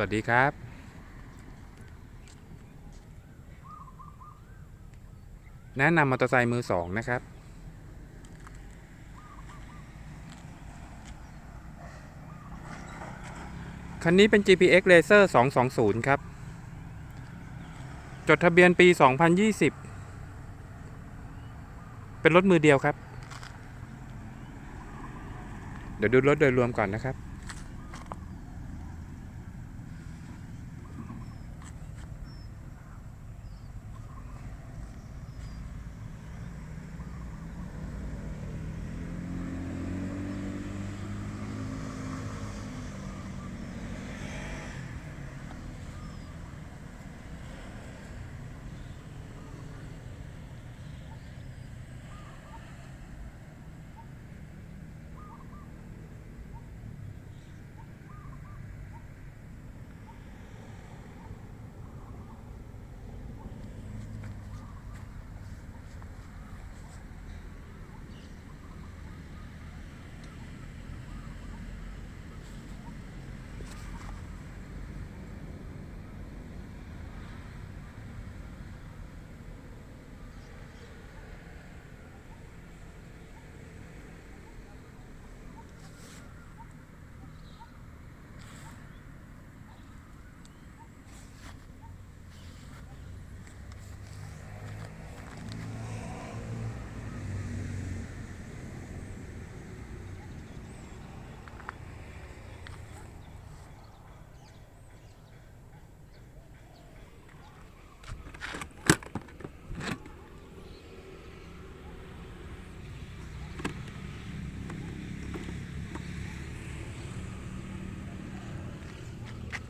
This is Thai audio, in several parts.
วัสดีครับแนะนำมอเตอร์ไซค์มือสองนะครับ คันนี้เป็น GPX Racer 220 ครับ จดทะเบียนปี 2020 เป็นรถมือเดียวครับ เดี๋ยวดูรถโดยรวมก่อนนะครับ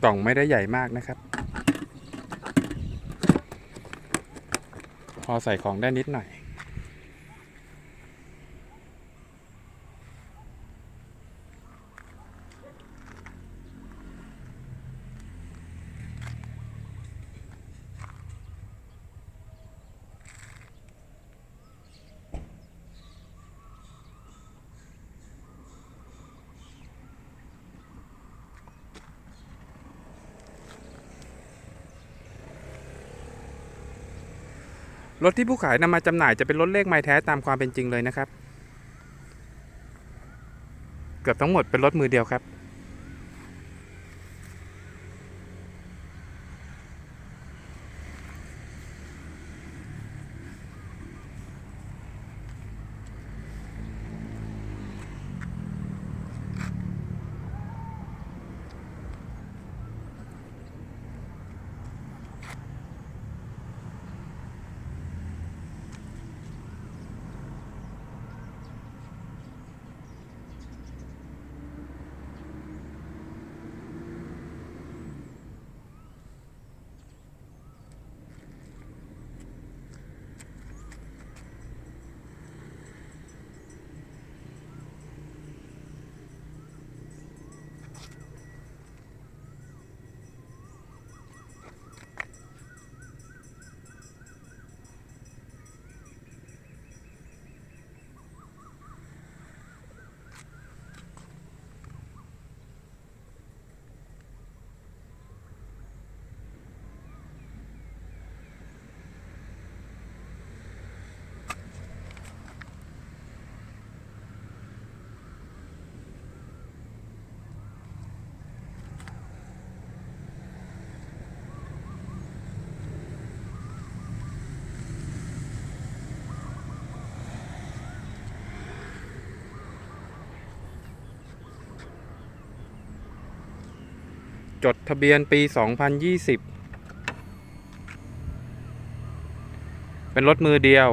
กล่องไม่ได้ใหญ่มากนะครับ พอใส่ของได้นิดหน่อย รถที่ผู้ขายนำมาจำหน่ายจะเป็นรถเลขไม้แท้ตามความเป็นจริงเลยนะครับ เกือบทั้งหมดเป็นรถมือเดียวครับ จดทะเบียนปี 2020 เป็นรถมือเดียว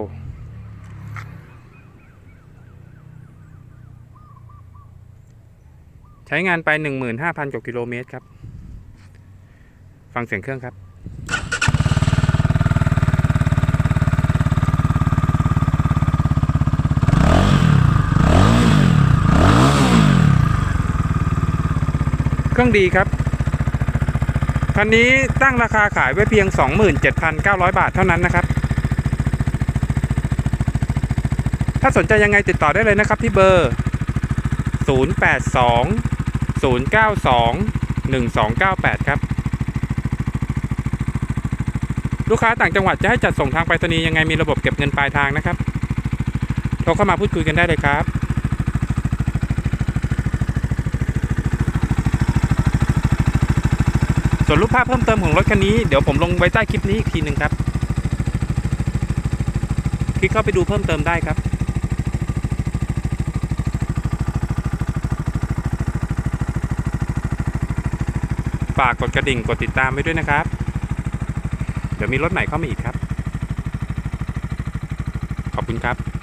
ใช้งานไป 15,000กว่ากิโลเมตรครับ ฟังเสียงเครื่องครับเครื่องดีครับ คันนี้ตั้งราคาขายไว้เพียง 27,900 บาทเท่านั้นนะครับ ถ้าสนใจยังไงติดต่อได้เลยนะครับที่เบอร์ 082 092 1298 ครับ ลูกค้าต่างจังหวัดจะให้จัดส่งทางไปรษณีย์ยังไงมีระบบเก็บเงินปลายทางนะครับโทรเข้ามาพูดคุยกันได้เลยครับ ส่วนรูปภาพเพิ่มเติมของรถคันนี้ เดี๋ยวผมลงไว้ใต้คลิปนี้อีกทีหนึ่งครับ คลิกเข้าไปดูเพิ่มเติมได้ครับฝากกดกระดิ่งกดติดตามไว้ด้วยนะครับ เดี๋ยวมีรถใหม่เข้ามาอีกครับ ขอบคุณครับ